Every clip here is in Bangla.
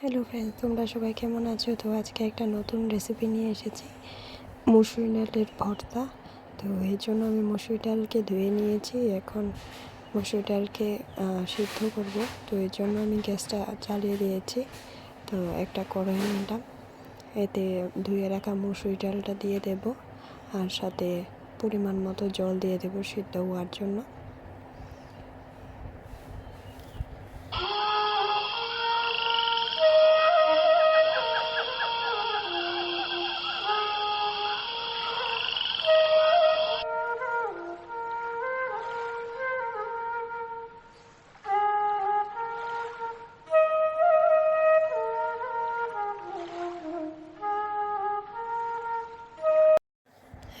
হ্যালো ফ্রেন্ডস তোমরা সবাই কেমন আছো? তো আজকে একটা নতুন রেসিপি নিয়ে এসেছি, মুসুরি ডালের ভর্তা। তো এই জন্য আমি মুসুরি ডালকে ধুয়ে নিয়েছি, এখন মুসুরি ডালকে সিদ্ধ করব। তো এই জন্য আমি গ্যাসটা চালিয়ে দিয়েছি। তো একটা কড়াই নিলাম, এতে ধুয়ে রাখা মুসুরি ডালটা দিয়ে দেব, আর সাথে পরিমাণ মতো জল দিয়ে দেবো সিদ্ধ হওয়ার জন্য।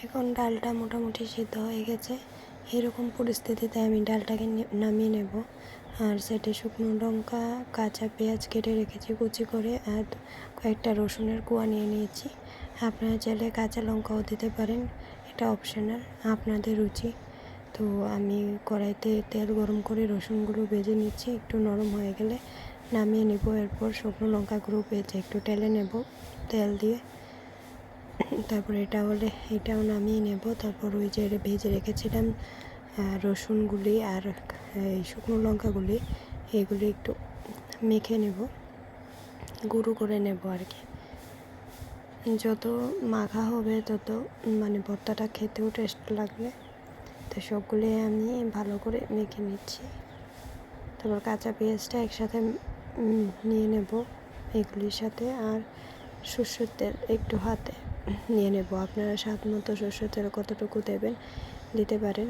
এখন ডালটা মোটামুটি সিদ্ধ হয়ে গেছে। এরকম পরিস্থিতিতে আমি ডালটাকে নামিয়ে নেব। আর সেটে শুকনো লঙ্কা, কাঁচা পেঁয়াজ কেটে রেখেছি কুচি করে, আর কয়েকটা রসুনের কুয়া নিয়ে নিয়েছি। আপনারা চাইলে কাঁচা লঙ্কাও দিতে পারেন, এটা অপশনাল, আপনাদের রুচি। তো আমি কড়াইতে তেল গরম করে রসুনগুলো ভেজে নিচ্ছি, একটু নরম হয়ে গেলে নামিয়ে নেব। এরপর শুকনো লঙ্কাগুলো ভেজে একটু টেলে নেব, তেল দিয়ে। তারপর এটা হলে, এটাও নামিয়ে নেব। তারপর ওই যে ভেজে রেখেছিলাম রসুনগুলি আর, এই শুকনো লঙ্কাগুলি এগুলি একটু মেখে নেব, গুঁড়ো করে নেব আর কি। যত মাখা হবে, তত মানে ভর্তাটা খেতেও টেস্ট লাগবে। তো সবগুলি আমি ভালো করে মেখে নিচ্ছি। তারপর কাঁচা পেঁয়াজটা একসাথে নিয়ে নেব এগুলির সাথে, আর সর্ষের তেল একটু হাতে। নিয়ে নেব। আপনারা স্বাদ মতো সর্ষের তেল কতটুকু দেবেন? দিতে পারেন।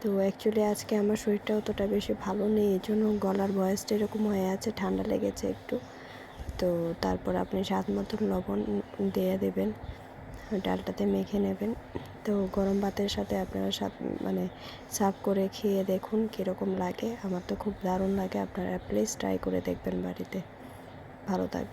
তো অ্যাকচুয়ালি আজকে আমার শরীরটা অতটা বেশি ভালো নেই এই জন্য গলার ভয়েসটা এরকম হয়ে আছে, ঠান্ডা লেগেছে একটু। তো তারপর আপনি স্বাদ মতো লবণ দিয়ে দেবেন, ডালটাতে মেখে নেবেন। তো গরম ভাতের সাথে আপনারা স্বাদ মানে সার্ভ করে খেয়ে দেখুন কীরকম লাগে। আমার তো খুব দারুণ লাগে, আপনারা প্লিজ ট্রাই করে দেখবেন বাড়িতে। ভালো থাকবে